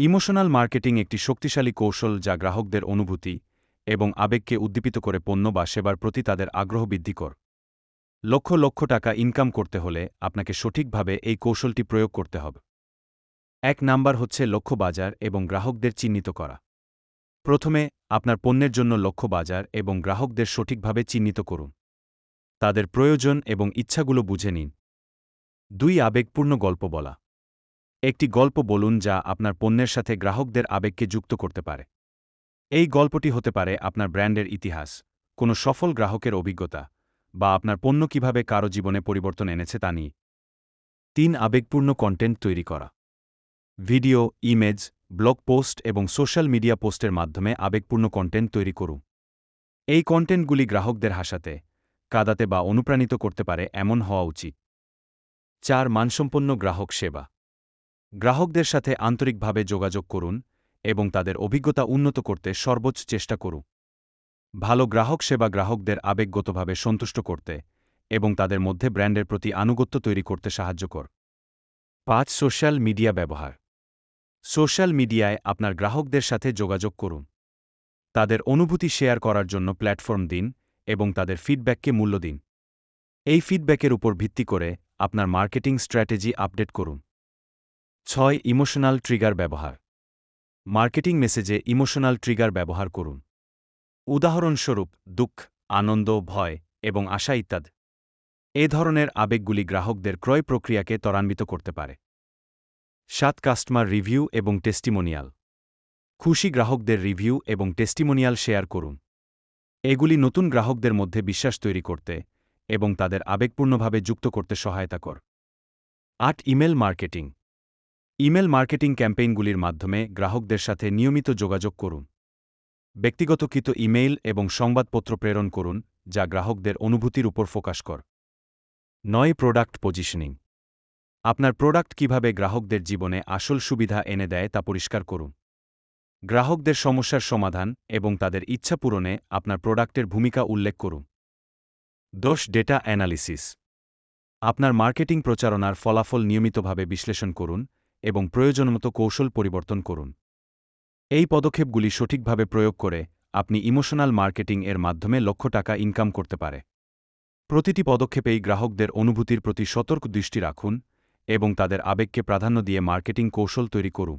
Emotional marketing একটি শক্তিশালী কৌশল যা গ্রাহকদের অনুভূতি এবং আবেগকে উদ্দীপিত করে পণ্য বা সেবার প্রতি তাদের আগ্রহ বৃদ্ধি কর। লক্ষ লক্ষ টাকা ইনকাম করতে হলে আপনাকে সঠিকভাবে এই কৌশলটি প্রয়োগ করতে হবে। এক নাম্বার হচ্ছে লক্ষ্য বাজার এবং গ্রাহকদের চিহ্নিত করা। প্রথমে আপনার পণ্যের জন্য লক্ষ্য বাজার এবং গ্রাহকদের সঠিকভাবে চিহ্নিত করুন। তাদের প্রয়োজন এবং ইচ্ছাগুলো বুঝে নিন। দুই আবেগপূর্ণ গল্প বলা। একটি গল্প বলুন যা আপনার পণ্যের সাথে গ্রাহকদের আবেগকে যুক্ত করতে পারে। এই গল্পটি হতে পারে আপনার ব্র্যান্ডের ইতিহাস, কোনো সফল গ্রাহকের অভিজ্ঞতা, বা আপনার পণ্য কীভাবে কারও জীবনে পরিবর্তন এনেছে তা নিয়ে। তিন আবেগপূর্ণ কন্টেন্ট তৈরি করা। ভিডিও ইমেজ ব্লগ পোস্ট এবং সোশ্যাল মিডিয়া পোস্টের মাধ্যমে আবেগপূর্ণ কন্টেন্ট তৈরি করুন। এই কন্টেন্টগুলি গ্রাহকদের হাসাতে, কাদাতে বা অনুপ্রাণিত করতে পারে এমন হওয়া উচিত। চার মানসম্পন্ন গ্রাহক সেবা। গ্রাহকদের সাথে আন্তরিকভাবে যোগাযোগ করুন এবং তাদের অভিজ্ঞতা উন্নত করতে সর্বোচ্চ চেষ্টা করুন। ভালো গ্রাহক সেবা গ্রাহকদের আবেগগতভাবে সন্তুষ্ট করতে এবং তাদের মধ্যে ব্র্যান্ডের প্রতি আনুগত্য তৈরি করতে সাহায্য কর। পাঁচ, সোশ্যাল মিডিয়া ব্যবহার। সোশ্যাল মিডিয়ায় আপনার গ্রাহকদের সাথে যোগাযোগ করুন। তাদের অনুভূতি শেয়ার করার জন্য প্ল্যাটফর্ম দিন এবং তাদের ফিডব্যাককে মূল্য দিন। এই ফিডব্যাকের উপর ভিত্তি করে আপনার মার্কেটিং স্ট্র্যাটেজি আপডেট করুন। ছয় ইমোশনাল ট্রিগার ব্যবহার। মার্কেটিং মেসেজে ইমোশনাল ট্রিগার ব্যবহার করুন। উদাহরণস্বরূপ, দুঃখ, আনন্দ, ভয় এবং আশা ইত্যাদি। এ ধরনের আবেগগুলি গ্রাহকদের ক্রয় প্রক্রিয়াকে ত্বরান্বিত করতে পারে। সাত কাস্টমার রিভিউ এবং টেস্টিমোনিয়াল। খুশি গ্রাহকদের রিভিউ এবং টেস্টিমোনিয়াল শেয়ার করুন। এগুলি নতুন গ্রাহকদের মধ্যে বিশ্বাস তৈরি করতে এবং তাদের আবেগপূর্ণভাবে যুক্ত করতে সহায়তা কর। আট ইমেল মার্কেটিং। ইমেল মার্কেটিং ক্যাম্পেইনগুলির মাধ্যমে গ্রাহকদের সাথে নিয়মিত যোগাযোগ করুন। ব্যক্তিগতকৃত ইমেইল এবং সংবাদপত্র প্রেরণ করুন, যা গ্রাহকদের অনুভূতির উপর ফোকাস কর। নয়, প্রোডাক্ট পজিশনিং। আপনার প্রোডাক্ট কীভাবে গ্রাহকদের জীবনে আসল সুবিধা এনে দেয় তা পরিষ্কার করুন। গ্রাহকদের সমস্যার সমাধান এবং তাদের ইচ্ছা পূরণে আপনার প্রোডাক্টের ভূমিকা উল্লেখ করুন। দোষ ডেটা অ্যানালিসিস। আপনার মার্কেটিং প্রচারণার ফলাফল নিয়মিতভাবে বিশ্লেষণ করুন এবং প্রয়োজনমতো কৌশল পরিবর্তন করুন। এই পদক্ষেপগুলি সঠিকভাবে প্রয়োগ করে আপনি ইমোশনাল মার্কেটিং এর মাধ্যমে লক্ষ টাকা ইনকাম করতে পারে। প্রতিটি পদক্ষেপেই গ্রাহকদের অনুভূতির প্রতি সতর্ক দৃষ্টি রাখুন এবং তাদের আবেগকে প্রাধান্য দিয়ে মার্কেটিং কৌশল তৈরি করুন।